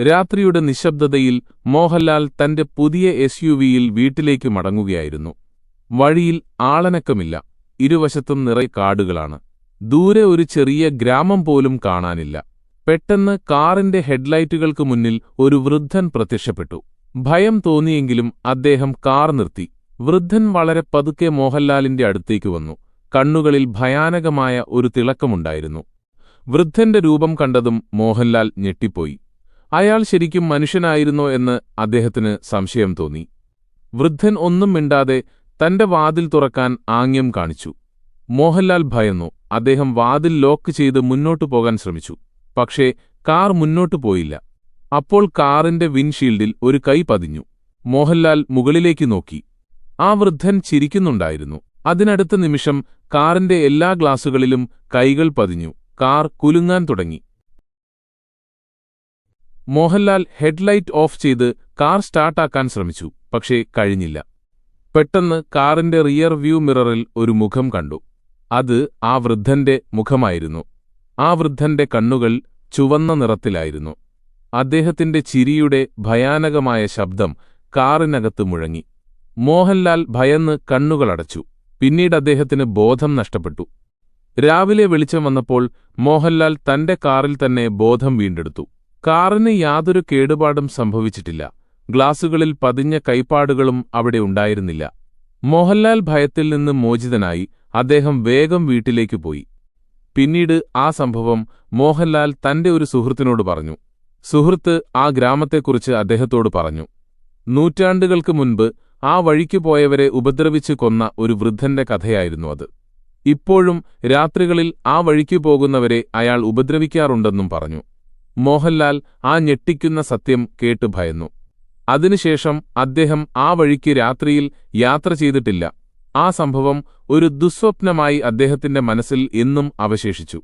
രാത്രിയുടെ നിശബ്ദതയിൽ മോഹൻലാൽ തന്റെ പുതിയ എസ് യു വിയിൽ വീട്ടിലേക്ക് മടങ്ങുകയായിരുന്നു. വഴിയിൽ ആളനക്കമില്ല ഇരുവശത്തും നിറയെ കാടുകളാണ്. ദൂരെ ഒരു ചെറിയ ഗ്രാമം പോലും കാണാനില്ല. പെട്ടെന്ന് കാറിന്റെ ഹെഡ്ലൈറ്റുകൾക്ക് മുന്നിൽ ഒരു വൃദ്ധൻ പ്രത്യക്ഷപ്പെട്ടു. ഭയം തോന്നിയെങ്കിലും അദ്ദേഹം കാർ നിർത്തി. വൃദ്ധൻ വളരെ പതുക്കെ മോഹൻലാലിന്റെ അടുത്തേക്ക് വന്നു. കണ്ണുകളിൽ ഭയാനകമായ ഒരു തിളക്കമുണ്ടായിരുന്നു. വൃദ്ധന്റെ രൂപം കണ്ടതും മോഹൻലാൽ ഞെട്ടിപ്പോയി. അയാൾ ശരിക്കും മനുഷ്യനായിരുന്നോ എന്ന് അദ്ദേഹത്തിന് സംശയം തോന്നി. വൃദ്ധൻ ഒന്നും മിണ്ടാതെ തന്റെ വാതിൽ തുറക്കാൻ ആംഗ്യം കാണിച്ചു. മോഹൻലാൽ ഭയന്നു. അദ്ദേഹം വാതിൽ ലോക്ക് ചെയ്ത് മുന്നോട്ടു പോകാൻ ശ്രമിച്ചു. പക്ഷേ കാർ മുന്നോട്ടു പോയില്ല. അപ്പോൾ കാറിന്റെ വിൻഷീൽഡിൽ ഒരു കൈ പതിഞ്ഞു. മോഹൻലാൽ മുകളിലേക്ക് നോക്കി. ആ വൃദ്ധൻ ചിരിക്കുന്നുണ്ടായിരുന്നു. അതിനടുത്ത നിമിഷം കാറിന്റെ എല്ലാ ഗ്ലാസുകളിലും കൈകൾ പതിഞ്ഞു. കാർ കുലുങ്ങാൻ തുടങ്ങി. മോഹൻലാൽ ഹെഡ്ലൈറ്റ് ഓഫ് ചെയ്ത് കാർ സ്റ്റാർട്ടാക്കാൻ ശ്രമിച്ചു പക്ഷേ കഴിഞ്ഞില്ല. പെട്ടെന്ന് കാറിന്റെ റിയർ വ്യൂ മിററിൽ ഒരു മുഖം കണ്ടു. അത് ആ വൃദ്ധന്റെ മുഖമായിരുന്നു. ആ വൃദ്ധന്റെ കണ്ണുകൾ ചുവന്ന നിറത്തിലായിരുന്നു. അദ്ദേഹത്തിന്റെ ചിരിയുടെ ഭയാനകമായ ശബ്ദം കാറിനകത്ത് മുഴങ്ങി. മോഹൻലാൽ ഭയന്ന് കണ്ണുകളടച്ചു പിന്നീട് അദ്ദേഹത്തിന് ബോധം നഷ്ടപ്പെട്ടു. രാവിലെ വെളിച്ചം വന്നപ്പോൾ മോഹൻലാൽ തന്റെ കാറിൽ തന്നെ ബോധം വീണ്ടെടുത്തു. കാറിന് യാതൊരു കേടുപാടും സംഭവിച്ചിട്ടില്ല. ഗ്ലാസുകളിൽ പതിഞ്ഞ കൈപ്പാടുകളും അവിടെ ഉണ്ടായിരുന്നില്ല. മോഹൻലാൽ ഭയത്തിൽ നിന്ന് മോചിതനായി അദ്ദേഹം വേഗം വീട്ടിലേക്ക് പോയി. പിന്നീട് ആ സംഭവം മോഹൻലാൽ തന്റെ ഒരു സുഹൃത്തിനോട് പറഞ്ഞു. സുഹൃത്ത് ആ ഗ്രാമത്തെക്കുറിച്ച് അദ്ദേഹത്തോട് പറഞ്ഞു. നൂറ്റാണ്ടുകൾക്ക് മുൻപ് ആ വഴിക്കു പോയവരെ ഉപദ്രവിച്ചു കൊന്ന ഒരു വൃദ്ധന്റെ കഥയായിരുന്നു അത്. ഇപ്പോഴും രാത്രികളിൽ ആ വഴിക്കു പോകുന്നവരെ അയാൾ ഉപദ്രവിക്കാറുണ്ടെന്നും പറഞ്ഞു. മോഹൻലാൽ ആ ഞെട്ടിക്കുന്ന സത്യം കേട്ടു ഭയന്നു. അതിനുശേഷം അദ്ദേഹം ആ വഴിക്ക് രാത്രിയിൽ യാത്ര ചെയ്തിട്ടില്ല. ആ സംഭവം ഒരു ദുസ്വപ്നമായി അദ്ദേഹത്തിന്റെ മനസ്സിൽ എന്നും അവശേഷിച്ചു.